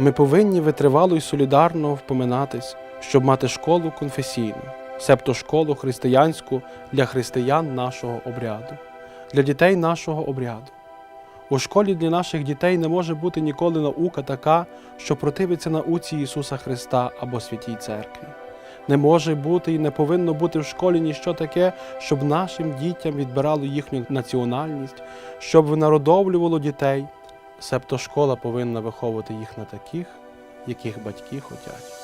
Ми повинні витривало і солідарно впоминатись, щоб мати школу конфесійну, себто школу християнську для християн нашого обряду для дітей нашого обряду. У школі для наших дітей не може бути ніколи наука така, що противиться науці Ісуса Христа або Святій Церкві. Не може бути і не повинно бути в школі ніщо таке, щоб нашим дітям відбирало їхню національність, щоб винародовлювало дітей. Себто школа повинна виховувати їх на таких, яких батьки хотять.